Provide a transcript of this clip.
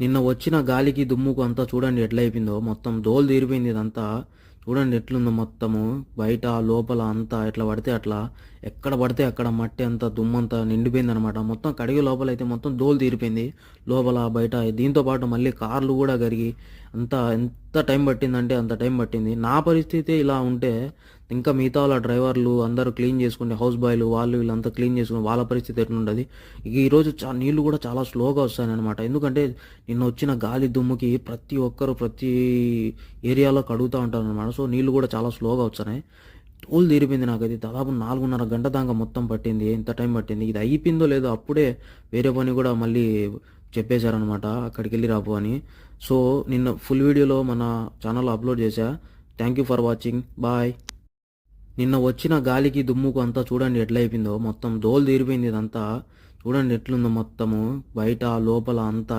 నిన్న వచ్చిన గాలికి దుమ్ముకు అంతా చూడండి ఎట్లయిపోయిందో. మొత్తం దోలు తీరిపోయింది ఇదంతా. చూడండి ఎట్లుందో మొత్తము. బయట లోపల అంతా ఎట్లా పడితే అట్లా. ఎక్కడ పడితే అక్కడ మట్టి అంతా దుమ్మంతా నిండిపోయింది అనమాట మొత్తం కడిగే లోపల అయితే మొత్తం దోలు తీరిపోయింది. లోపల బయట దీంతో పాటు మళ్ళీ కార్లు కూడా కరిగి అంతా ఎంత టైం పట్టిందంటే అంత టైం పట్టింది. నా పరిస్థితి ఇలా ఉంటే ఇంకా మిగతా వాళ్ళ డ్రైవర్లు అందరూ క్లీన్ చేసుకునే హౌస్ బాయ్లు వాళ్ళు వీళ్ళంతా క్లీన్ చేసుకుని వాళ్ళ పరిస్థితి ఎట్లుండదు? ఈరోజు చా నీళ్ళు కూడా చాలా స్లోగా వస్తాయి అనమాట ఎందుకంటే నిన్న వచ్చిన గాలి దుమ్ముకి ప్రతి ఒక్కరు ప్రతి ఏరియాలో కడుగుతూ ఉంటారు అనమాట సో నీళ్ళు కూడా చాలా స్లోగా వస్తున్నాయి. తోలు తీరిపోయింది నాకు అది దాదాపు నాలుగున్నర గంట దాకా మొత్తం పట్టింది. ఎంత టైం పట్టింది? ఇది అయిపోయిందో లేదో అప్పుడే వేరే పని కూడా మళ్ళీ చెప్పేశారనమాట అక్కడికి వెళ్ళి రాపు అని. సో నిన్న ఫుల్ వీడియోలో మన ఛానల్లో అప్లోడ్ చేశా. Thank you for watching bye నిన్న వచ్చిన గాలికి దుమ్ముకు అంతా చూడండి ఎట్లయిపోయిందో. మొత్తం దోలు తీరిపోయింది ఇదంతా. చూడండి ఎట్లుందో మొత్తము. బయట లోపల అంతా